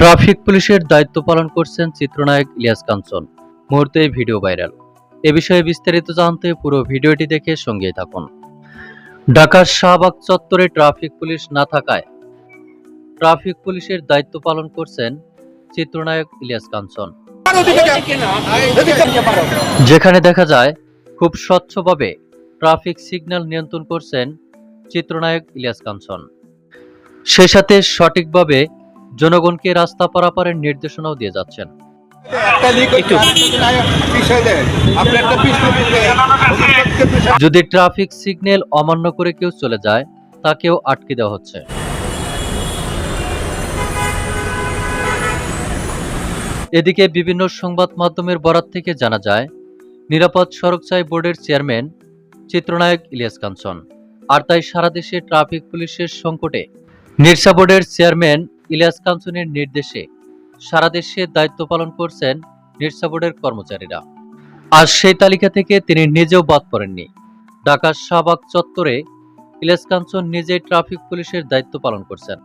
Traffic পুলিশের দায়িত্ব পালন করছেন চিত্রনায়ক ইলিয়াস কাঞ্চন। মুহূর্তে ভিডিও ভাইরাল। এ বিষয়ে বিস্তারিত জানতে পুরো ভিডিওটি দেখে সঙ্গে থাকুন। ঢাকার শাহবাগ চত্বরে ট্রাফিক পুলিশ না থাকায় ট্রাফিক পুলিশের দায়িত্ব পালন করছেন চিত্রনায়ক ইলিয়াস কাঞ্চন। যেখানে দেখা যায় খুব স্বচ্ছভাবে ট্রাফিক সিগন্যাল নিয়ন্ত্রণ করছেন চিত্রনায়ক ইলিয়াস কাঞ্চন। সে সাথে সঠিকভাবে জনগণকে রাস্তা পারাপারের নির্দেশনাও দিয়ে যাচ্ছেন। যদি ট্রাফিক সিগন্যাল অমান্য করে কেউ চলে যায় তাকেও আটকে দেওয়া হচ্ছে। এদিকে বিভিন্ন সংবাদ মাধ্যমের বরাত থেকে জানা যায় নিরাপদ সড়ক চাই বোর্ডের চেয়ারম্যান চিত্রনায়ক ইলিয়াস কাঞ্চন। আর তাই সারা দেশে ট্রাফিক পুলিশের সংকটে। নির্সা বোর্ডের চেয়ারম্যান ইলিয়াস কাঞ্চনের নির্দেশে সারা দেশে দায়িত্ব পালন করছেন নির্সা বোর্ডের কর্মচারীরা। আর সেই তালিকা থেকে তিনি নিজেও বাদ পড়েননি। ঢাকার শাহবাগ চত্বরে ইলিয়াস কাঞ্চন নিজেই ট্রাফিক পুলিশের দায়িত্ব পালন করছেন।